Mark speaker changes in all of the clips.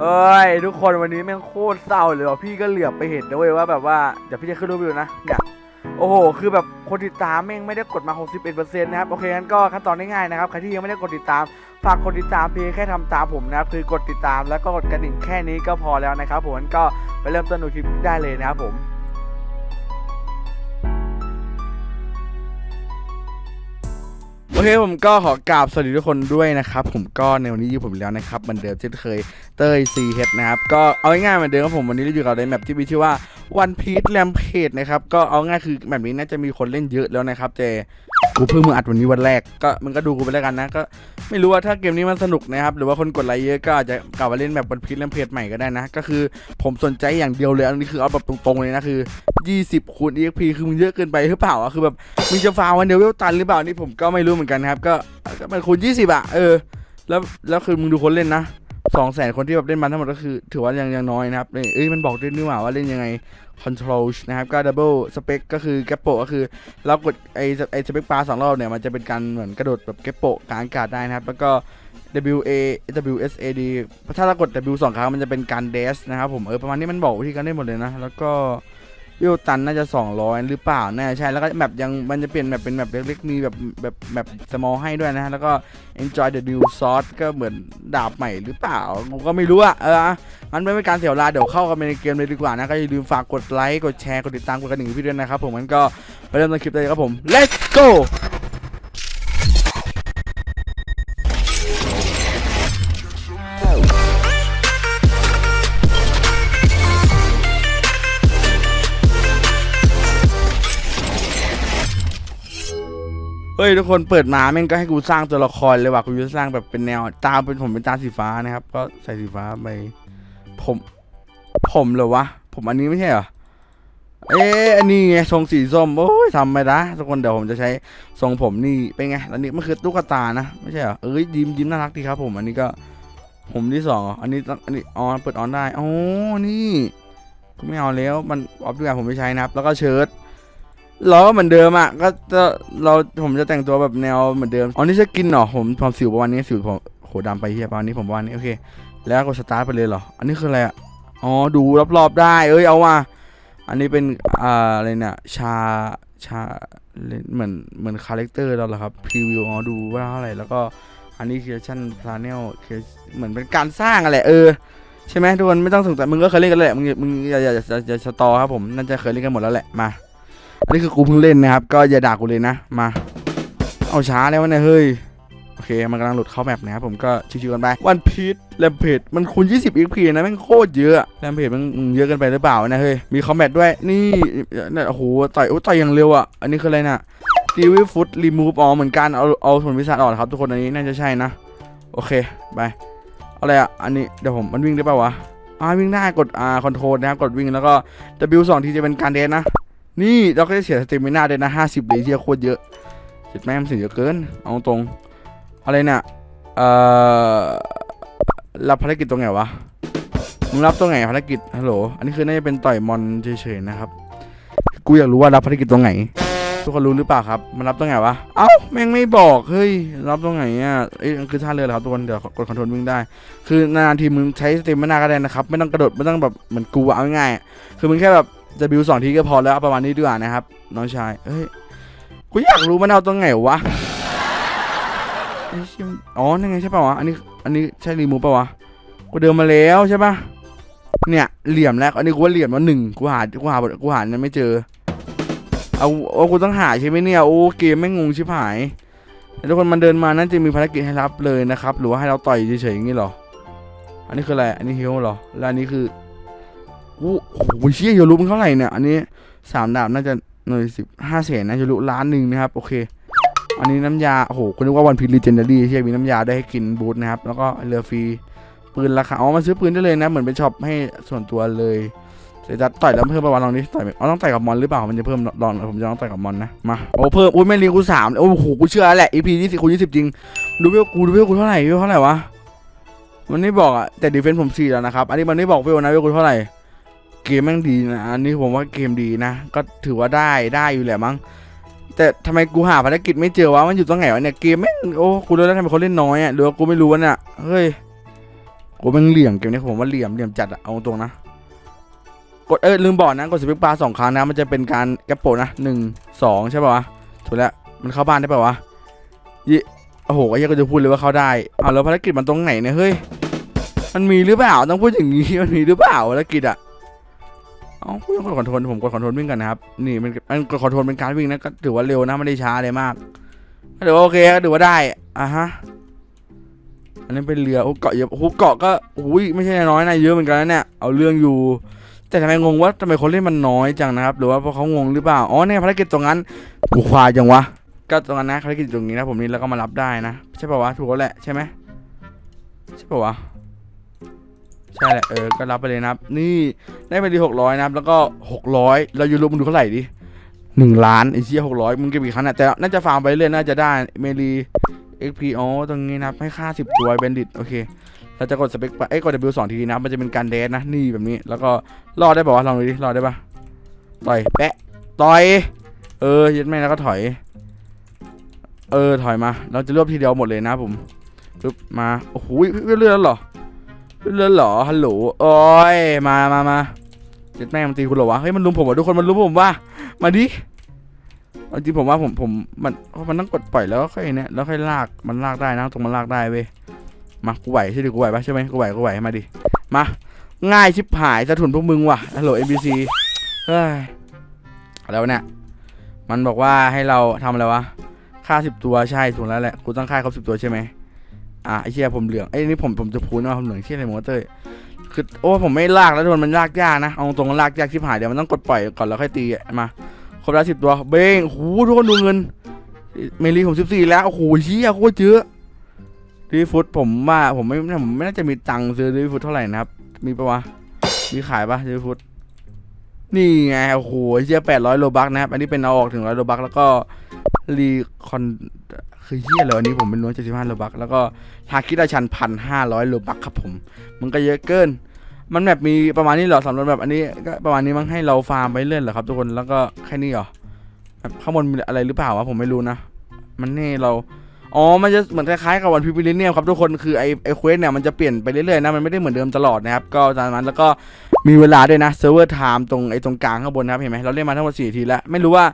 Speaker 1: เอ้ยทุกคนวันนี้แม่งโคตรเศร้าเลยว่ะพี่ก็เหลือบไปเห็นนะเว้ยว่าแบบว่าเดี๋ยวพี่จะขึ้นรูปไปดูนะเนี่ยโอ้โห คือแบบคนติดตามแม่งไม่ได้กดมา 61%นะครับ โอเคงั้นก็ขั้นตอนง่ายๆนะครับ ใครที่ยังไม่ได้กดติดตาม ฝากกดติดตามเพียงแค่ทำตามผมนะครับ คือกดติดตามแล้วก็กดกระดิ่งแค่นี้ก็พอแล้วนะครับผมงั้นก็ไปเริ่มต้นดูคลิปได้เลยนะครับผม เคผมก็ขอกราบสวัสดีทุกคนด้วยนะครับ ผมก็ในวันนี้อยู่ผมอีกแล้วนะครับเหมือนเดิมเช่นเคยเต้ยซีเฮดนะครับก็เอาง่ายๆเหมือนเดิมครับผมวันนี้เราอยู่กับในแมปที่มีชื่อว่า One Piece Rampage นะครับก็เอาง่ายคือแบบนี้น่าจะมีคนเล่นเยอะแล้วนะครับเจ กูเพิ่งมาอัดวันนี้วันแรกก็มึงก็ดูกูไปแล้วกันนะ ก็ไม่รู้ว่าถ้าเกมนี้มันสนุกนะครับ หรือว่าคนกดไลค์เยอะก็อาจจะกลับมาเล่นแบบ One Piece Rampage ใหม่ก็ได้นะ ก็คือผมสนใจอย่างเดียวเลยอันนี้คือเอาแบบตรงๆเลยนะคือ 20คูณ EXP คือมึงเยอะเกินไปหรือเปล่าอะคือแบบมึงจะฟาวันเดียวเวลตันหรือเปล่านี่ผมก็ไม่รู้เหมือนกันนะครับ ก็ก็มันคูณ 20อะเออ แล้วแล้วคือมึงดูคนเล่นนะ สองแสนคนที่แบบเล่นมันทั้งหมดก็คือ ถือว่ายังยังน้อยนะครับเอ้ยมันบอกด้วยนี่หว่าว่าเล่นยังไง control นะครับก็ double spec ก็คือแกปโปก็คือ เรากดไอไอสเปคปลาสองรอบเนี่ย มันจะเป็นการเหมือนกระโดดแบบแกปโปกลางอากาศได้นะครับ แล้วก็ W A W S A D ถ้าเรากด W สองครั้งมันจะเป็นการ dash นะครับผมเออประมาณนี้มันบอกวิธีการเล่นหมดเลยนะ แล้วก็ วิวตันน่าจะ 200 หรือเปล่าน่าจะใช่แล้วก็แบบยังมันจะเปลี่ยนแบบเป็นแบบเล็กๆมีแบบแบบแบบ small ให้ด้วยนะฮะแล้วก็ enjoy the new sauce ก็เหมือนดาบใหม่หรือเปล่าผมก็ไม่รู้อะเอออะงั้นไม่เป็นการเสียเวลาเดี๋ยวเข้ากันในเกมเลยดีกว่านะก็อย่าลืมฝากกดไลค์กดแชร์กดติดตามกดกระดิ่งพี่ด้วยนะครับผมมันก็ไปเริ่มต้นคลิปเลยครับผม let's go เฮ้ยทุกคนเปิดมาแม่งก็ให้กูสร้างตัวละครเลยว่ะกูจะสร้างแบบเป็นแนวตาเป็นผมเป็นตาสีฟ้านะครับ ก็ใส่สีฟ้าไปผม ผมเหรอวะ ผมอันนี้ไม่ใช่เหรอเอ๊ะอันนี้ไงทรงสีส้มโอ้ยทำไปนะทุกคนเดี๋ยวผมจะใช้ทรงผมนี่เป็นไงอันนี้มันคือตุ๊กตานะไม่ใช่เหรอเอ้ยยิ้มยิ้มน่ารักดีครับผมอันนี้ก็ ผมที่สองอันนี้อันนี้ออนเปิดออนได้โอ้นี่กูไม่เอาแล้วมันออฟดีกว่าผมไม่ใช้นะครับ แล้วก็เชิ้ต เราก็เหมือนเดิมอะก็จะเราผมจะแต่งตัวแบบแนวเหมือนเดิมอ๋อนี่จะกินเหรอผมผมสิวประมาณนี้สิวผมโหดำไปเฮียประมาณนี้ผมประมาณนี้โอเค แล้วกดสตาร์ทไปเลยเหรอ อันนี้คืออะไรอะอ๋อดูรอบๆได้ เอ้ยเอาว่ะอันนี้เป็นอ่าอะไรเนี่ยชาชาเหมือนเหมือนคาแรคเตอร์เราเหรอครับพรีวิวอ๋อดูว่าเท่าไหร่แล้วก็อันนี้คือชั่นพลาเนลเหมือนเป็นการสร้างอะไรเออใช่ไหมทุกคนไม่ต้องสงสัยมึงก็เคยเล่นกันแหละมึงอย่ามึงอย่าอย่าอย่าอย่าสตอครับผมน่าจะเคยเล่นกันหมดแล้วแหละมา นนี้คือกูเพิ่งเล่นนะครับ ก็อย่าด่ากูเลยนะ มา เอาช้าแล้ววะเฮ้ย โอเค มันกำลังหลุดเข้าแมปนะครับผมก็ชิวๆกันไป วันพีชแรมเพจมันคูณ20 XP นะแม่งโคตรเยอะแรมเพจมันเยอะเกันไปหรือเปล่านะเฮ้ย มีคอมแบทด้วย นี่เนี่ยโอ้โห ต่อยโอ้ต่อยอย่างเร็วอะ อันนี้คืออะไรน่ะดีวิฟุตรีมูฟอ๋อเหมือนกันเอาเอาผลวิสาออกครับทุกคนอันนี้น่าจะใช่นะ โอเค ไปอาอะไรอะ อันนี้เดี๋ยวผมมันวิ่งได้ป่าวะอ่าวิ่งได้กดอ่าคอนโทรลนะครับกดวิ่งแล้วก็ W 2 ทีจะเป็นการเดนนะ นี่เราก็จะเสียสเตมินาได้นะห้าสิบเลยเที่ยโคตรเยอะเจ็ดแม่มเสียเยอะเกิน เอาตรงอะไรเนี่ยเอ่อรับภารกิจตรงไหนวะมึงรับตรงไหนภารกิจฮัลโหลอันนี้คือน่าจะเป็นต่อยมอนเฉยๆนะครับกูอยากรู้ว่ารับภารกิจตรงไหนทุกคนรู้หรือเปล่าครับ มันรับตรงไหนวะ เอ้า แม่งไม่บอก เฮ้ย รับตรงไหนอะเอ้ยคือท่าเรือเหรอครับทุกคน เดี๋ยวกดคอนโทรลวิ่งได้ คือนานทีมึงใช้สเตมินาก็ได้นะครับ ไม่ต้องกระโดด ไม่ต้องแบบเหมือนกูเอาง่ายๆคือมึงแค่แบบ จะบิวสองทีก็พอแล้วเอาประมาณนี้ดีกว่านะครับ น้องชายเอ้ยกูอยากรู้มันเอาตรงไหนวะเอ้ยเชี่ยมันอ๋อนั่นไงใช่ป่าวะอันนี้อันนี้ใช่รีมูป่าวะกูเดินมาแล้วใช่ป่ะเนี่ยเหลี่ยมแล้วอันนี้กูว่าเหลี่ยมแล้วหนึ่งกูหากูหากูหาเนี่ยไม่เจอเอาเอากูต้องหาใช่ไหมเนี่ยโอ้เกมไม่งงชิบหายทุกคนมันเดินมาน่าจะมีภารกิจให้รับเลยนะครับ หรือว่าให้เราต่อยเฉยๆอย่างนี้หรอ อันนี้คืออะไร อันนี้ฮิลเหรอ แล้วอันนี้คือ โอ้โหเชี่ยยูรุมันเท่าไหร่เนี่ย อันนี้สามดาบน่าจะหน่วยสิบห้าแสนนะยูรุล้านหนึ่งนะครับ โอเค อันนี้น้ำยา โอ้โหคุณนึกว่าวันพีลีเจนเดารี่ที่มีน้ำยาได้ให้กินบูธนะครับ แล้วก็เรือฟรี ปืนราคา อ๋อ มาซื้อปืนได้เลยนะ เหมือนเป็นช็อปให้ส่วนตัวเลยเดี๋ยวจะต่อยแล้วเพิ่มประวัติลองดิต่อยอ๋อต้องต่อยกับมอนหรือเปล่า มันจะเพิ่มลองผมจะต้องต่อยกับมอนนะ มา โอ้เพิ่ม อุ้ยไม่รีกูสามโอ้โห กูเชื่อแล้วแหละ EP ยี่สิบคูณยี่สิบจริง ดูเวลกูดูเวลกูเท่าไหร่เวลเท่าไหร่วะ มันไม่บอกอะแต่ดีเฟนส์ผมสี่แล้วนะครับ อันนี้มันไม่บอกเวลนะเวลกูเท่าไหร่ เกมแม่งดีนะอันนี้ผมว่าเกมดีนะ ก็ถือว่าได้ได้อยู่แหละมั้งแต่ทำไมกูหาภารกิจไม่เจอวะมันอยู่ตรงไหนวะเนี่ยเกมแม่งโอ้กูรู้แล้วทำไมเขาเล่นน้อยอะหรือว่ากูไม่รู้วะเนี่ยเฮ้ยกูเป็นเหลี่ยมเกมนี้ผมว่าเหลี่ยมเหลี่ยมจัดอะเอาตรงนะกดเออลืมบอกนะกดสเปคบาสองครั้งนะมันจะเป็นการแกปโปนะหนึ่งสองใช่ป่าวะถูกแล้วมันเข้าบ้านได้ป่าวะยี่โอ้โหไอ้เหี้ยก็จะพูดเลยว่าเข้าได้เอาแล้วภารกิจมันตรงไหนเนี่ยเฮ้ยมันมีหรือเปล่าต้องพูดอย่างนี้มันมีหรือเปล่าภารกิจอะ เอาพูดกดคอนโทรลผมกดคอนโทรลวิ่งกันนะครับ นี่มันมันกดคอนโทรลเป็นการวิ่งนะก็ถือว่าเร็วนะไม่ได้ช้าเลยมากก็ถือว่าโอเคก็ถือว่าได้อะฮะอันนี้เป็นเรือโอ้เกาะเยอะโอ้เกาะก็อุ้ยไม่ใช่น้อยนะเยอะเหมือนกันนะเนี่ยเอาเรื่องอยู่ แต่ทำไมงงว่าทำไมคนเล่นมันน้อยจังนะครับ หรือว่าเพราะเขางงหรือเปล่าอ๋อเนี่ยภารกิจตรงนั้นกูควายจังวะก็ตรงนั้นนะภารกิจตรงนี้นะผมนี่แล้วก็มารับได้นะ ใช่ป่าวะถูกแล้วแหละใช่ไหมใช่ป่าวะ ใช่แหละเออก็รับไปเลยนะครับ นี่ได้ไปดีหกร้อยนะครับ แล้วก็หกร้อยเรายูรูมึงดูเท่าไหร่ดิหนึ่งล้านไอ้เชี่ยหกร้อยมึงเก็บกี่ครั้งน่ะแต่น่าจะฟาร์มไปเรื่อยน่าจะได้เมลีเอ็กพีอ๋อตรงนี้นะครับให้ค่าสิบตัวเบนดิตโอเคเราจะกดสเปคไปเอ้ยกด W สองทีนะมันจะเป็นการเดสนะนี่แบบนี้แล้วก็รอดได้ป่าวะลองดูดิรอดได้ปะต่อยแปะต่อย เออยึดไม่แล้วก็ถอย เออถอยมา เราจะรวบทีเดียวหมดเลยนะผมปึ๊บมาโอ้โหเลื่อนแล้วเหรอ เลื่นเหรอฮัลโหลโอ้ยมามามายึดแม่งมันตีคุณเหรอวะเฮ้ยมันลุมผมว่ะทุกคนมันลุมผมว่ามาดิเอาจริงผมว่าผมผมมันมันต้องกดปล่อยแล้วก็ค่อยเนี่ยแล้วค่อยลากมันลากได้นะตรงมันลากได้เว้ยมากูไหวใช่ดิกูไหวปะใช่ไหมกูไหวกูไหวมาดิมาง่ายชิบหายสะทุนพวกมึงว่ะฮัลโหล NPC เฮ้ยแล้วเนี่ยมันบอกว่าให้เราทำอะไรวะค่าสิบตัวใช่ถูกแล้วแหละกูต้องค่าครบสิบตัวใช่ไหม อะไอเชี่ยผมเหลืองไอ้นี่ผมผมจะพูดว่าผมเหลืองเชี่ยอะไรมดเต้ยคือโอ้ผมไม่ลากแล้วทุกคนมันลากยากนะเอาตรงลากยากชิบหายเดี๋ยวมันต้องกดปล่อยก่อนแล้วค่อยตีมาครบแล้วสิบตัวเบ้งโอ้โหทุกคนดูเงินเมลีผมสิบสี่แล้วโอ้โหเชี่ยโคตรเยอะดีฟุตผมว่าผมไม่ผมไม่น่าจะมีตังค์ซื้อดีฟุตเท่าไหร่นะครับ มีปะวะมีขายปะดีฟุตนี่ไงโอ้โหเชี่ยแปดร้อยโลบักนะครับอันนี้เป็นเอาออกถึงร้อยโลบักแล้วก็ รีคอนคือเฮียเลยอันนี้ผมเป็นร้อยเจ็ดสิบห้าโลบักแล้วก็ทาคิดาชันพันห้าร้อยโลบักครับผม มันก็เยอะเกิน มันแบบมีประมาณนี้เหรอสำหรับแบบอันนี้ก็ประมาณนี้มั้งให้เราฟาร์มไปเรื่อยเหรอครับทุกคนแล้วก็แค่นี้เหรอแบบข้างบนมีอะไรหรือเปล่าวะผมไม่รู้นะ มันให้เราอ๋อ มันจะเหมือนคล้ายๆกับวันพิพิลิเนียมครับทุกคน คือไอไอเควสเนี่ยมันจะเปลี่ยนไปเรื่อยๆนะ มันไม่ได้เหมือนเดิมตลอดนะครับ ก็จากนั้นแล้วก็มีเวลาด้วยนะเซิร์ฟเวอร์ไทม์ตรงไอตรงกลางข้างบนนะครับ เห็นไหมเราเล่นมาทั้งหมดสี่ทีแล้ว ไม่รู้ว่า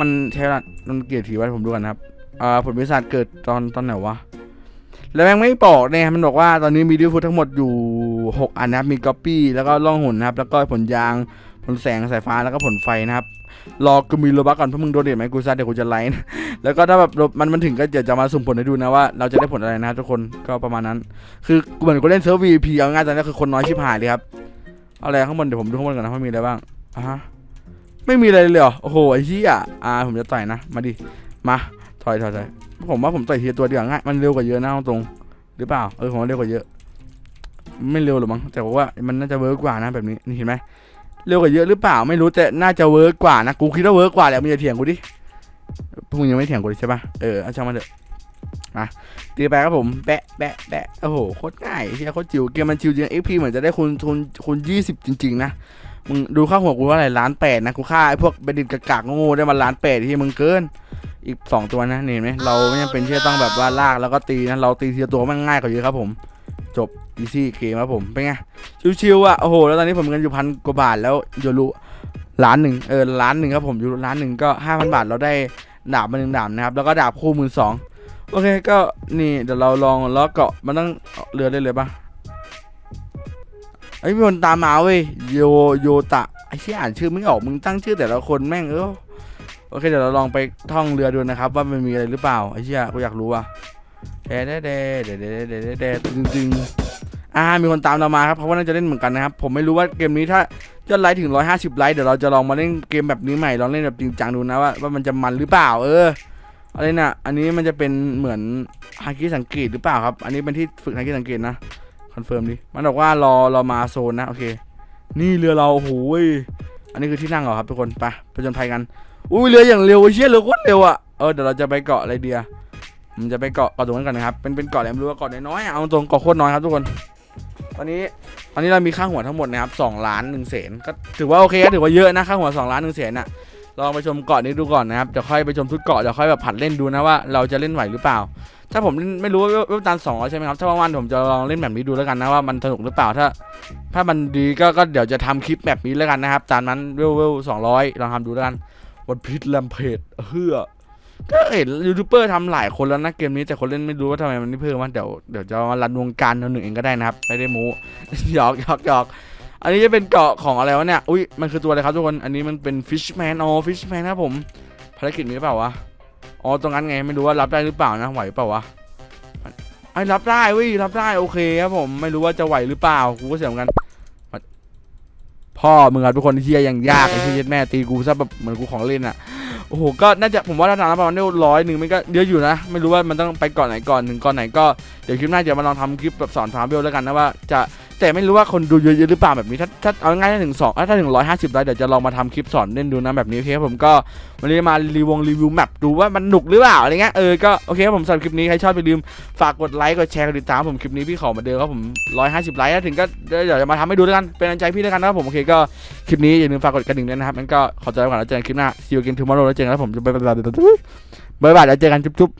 Speaker 1: มันใช้ลามันเกียวทีไว้ผมดูกันนะครับอ่าผลวิสัชเกิดตอนตอนไหนวะ แล้วแม่งไม่บอกเนี่ยมันบอกว่าตอนนี้มีดิวฟุตทั้งหมดอยู่ 6 อันนะครับ มีก๊อปปี้แล้วก็ล่องหุ่นนะครับ แล้วก็ผลยางผลแสงสายฟ้าแล้วก็ผลไฟนะครับ รอกูมีโลบักก่อนเพราะมึงโดนเด็ดไหมกูซัดเดี๋ยวกูจะไลน์แล้วก็ถ้าแบบมันมันถึงก็เดี๋ยวจะมาสุ่มผลให้ดูนะว่าเราจะได้ผลอะไรนะทุกคนก็ประมาณนั้น คือเหมือนกูเล่นเซิร์ฟ VP เอาง่ายๆตอนนี้คือคนน้อยชิบหายเลยครับเอาอะไรข้างบนเดี๋ยวผมดูข้างบนก่อนนะว่ามีอะไรบ้างอะฮะ ไม่มีอะไรเลยเหรอ โอ้โหไอ้เหี้ยอ่าผมจะต่อยนะ มาดิ มา ถอยถอยถอยผมว่าผมต่อยทีละตัวเดียวง่ายมันเร็วกว่าเยอะนะเอาตรง หรือเปล่า เออผมว่าเร็วกว่าเยอะ ไม่เร็วหรอกมั้ง แต่ว่ามันน่าจะเวิร์กกว่านะแบบนี้ นี่เห็นไหมเร็วกว่าเยอะหรือเปล่า ไม่รู้แต่น่าจะเวิร์กกว่านะ กูคิดว่าเวิร์กกว่าแหละมึงอย่าเถียงกูดิพวกมึงยังไม่เถียงกูเลยใช่ปะเออเอาช่างมันเถอะมา ตีไปครับผมแปะแปะแปะโอ้โหโคตรง่ายเฮียโคตรจิ๋วเกมมันจิ๋วจริงเอ็กพีเหมือนจะได้คูณคูณคูณยี่สิบจริง ๆ นะมึงดูค่าหัวกูว่าอะไรล้านแปดนะกูค่าไอ้พวกเบดิตกากๆโง่ได้มาล้านแปดที่มึงเกิน อีกสองตัวนะเห็นไหมเราไม่จำเป็นที่จะต้องแบบว่าลากแล้วก็ตีนะเราตีทีละตัวมันง่ายกว่าเยอะครับผม จบอีซี่เกมครับผมเป็นไงชิวๆอะโอ้โหแล้วตอนนี้ผมเงินอยู่พันกว่าบาทแล้วโยรุล้านหนึ่งเออล้านหนึ่งครับผมอยู่ล้านหนึ่งก็ห้าพันบาทเราได้ดาบมาหนึ่งดาบนะครับแล้วก็ดาบคู่มือสอง โอเคก็นี่เดี๋ยวเราลองล้อเกาะมันต้องเรือได้เลยปะไอ้มีคนตามมาเว้ยโยโยตะไอ้ที่อ่านชื่อไม่ออกมึงตั้งชื่อแต่ละคนแม่งเออโอเคเดี๋ยวเราลองไปท่องเรือดูนะครับ ว่ามันมีอะไรหรือเปล่าไอ้เชี่ยกูอยากรู้อะเดเดเดเดเดเดเดเดจริงๆอ่ามีคนตามเรามาครับเพราะว่าน่าจะเล่นเหมือนกันนะครับผมไม่รู้ว่าเกมนี้ถ้ายอดไลค์ถึง 150 ไลค์เดี๋ยวเราจะลองมาเล่นเกมแบบนี้ใหม่ลองเล่นแบบจริงจังดูนะว่าว่ามันจะมันหรือเปล่าเออ อะไรน่ะอันนี้มันจะเป็นเหมือนฮาคิสังเกตหรือเปล่าครับ อันนี้เป็นที่ฝึกฮาคิสังเกตนะคอนเฟิร์มดิมันบอกว่ารอรามาโซนนะโอเค นี่เรือเราโอ้โหยอันนี้คือที่นั่งเหรอครับทุกคนไปไปจนภัยกันอุ้ยเรืออย่างเร็วเชี่ยเรือโคตรเร็วอะเออเดี๋ยวเราจะไปเกาะอะไรเดียมันจะไปเกาะเกาะตรงนั้นกันนะครับเป็นเป็นเกาะอะไรไม่รู้ว่าเกาะน้อยๆเอาตรงเกาะโคตรน้อยครับทุกคน ตอนนี้ตอนนี้เรามีค่าหัวทั้งหมดนะครับสองล้านหนึ่งแสนก็ถือว่าโอเคถือว่าเยอะนะค่าหัวสองล้านหนึ่งแสนน่ะ ลองไปชมเกาะนี้ดูก่อนนะครับเดี๋ยวค่อยไปชมทุกเกาะเดี๋ยวค่อยแบบผัดเล่นดูนะว่าเราจะเล่นไหวหรือเปล่า ถ้าผมเล่นไม่รู้ว่าเวลตันสองใช่ไหมครับถ้าว่างๆผมจะลองเล่นแบบนี้ดูแล้วกันนะว่ามันสนุกหรือเปล่าถ้า ถ้ามันดีก็ก็เดี๋ยวจะทำคลิปแบบนี้แล้วกันนะครับตามนั้นเวลเวลสองร้อยลองทำดูแล้วกันวันพิษแลมเพจเฮือก็เห็นยูทูบเบอร์ทำหลายคนแล้วนะเกมนี้แต่คนเล่นไม่รู้ว่าทำไมมันไม่เพิ่มมันเดี๋ยวเดี๋ยวจะมารันวงการหนึ่งเองก็ได้นะครับไม่ได้โม้หยอกหยอกหยอก อันนี้จะเป็นเกาะของอะไรวะเนี่ย อุ้ยมันคือตัวอะไรครับทุกคน อันนี้มันเป็นฟิชแมนอ๋อฟิชแมนครับผม ภารกิจมีหรือเปล่าวะ อ๋อ ตรงนั้นไง ไม่รู้ว่ารับได้หรือเปล่านะ ไหวเปล่าวะไอ้รับได้เว้ย รับได้โอเคครับผม ไม่รู้ว่าจะไหวหรือเปล่า กูก็เสียเหมือนกัน พ่อมึงอะทุกคนที่เชียยังยากไอ้ที่ยัดแม่ตีกูซะแบบเหมือนกูของเล่นอะ โอ้โหก็น่าจะผมว่าถ้าทำประมาณนี้ร้อยหนึ่งมันก็เยอะอยู่นะ ไม่รู้ว่ามันต้องไปก่อนไหนก่อนถึงก่อนไหนก็เดี๋ยวคลิปหน้าจะมาลองทำคลิปแบบสอนฟาร์มเบลแล้วกันนะว่าจะแต่ไม่รู้ว่าคนดูเยอะๆหรือเปล่าแบบนี้ถ้าถ้าเอาง่ายๆถ้าถึงสองถ้าถึงร้อยห้าสิบไลค์เดี๋ยวจะลองมาทำคลิปสอนเล่นดูนะแบบนี้โอเคผมก็วันนี้มารีวงรีวิวแมปดูว่ามันหนุกหรือเปล่าอะไรเงี้ยเออก็โอเคผมสำหรับคลิปนี้ใครชอบอย่าลืมฝากกดไลค์กดแชร์กดติดตามผมคลิปนี้พี่ขอมาเดิมครับผมร้อยห้าสิบไลค์ถ้าถึงก็เดี๋ยวจะมาทำให้ดูแล้วกันเป็นกำลังใจพี่แล้วกันนะครับผมโอเคก็คลิปนี้อย่าลืมฝากกดกระดิ่งด้วยนะครับงั้นก็ขอใจไว้ก่อนแล้วเจอกันคลิปหน้า see you again tomorrow แล้วเจอกันแล้วผมบ๊ายบายบ๊ายบายแล้วเจอกันจุ๊บ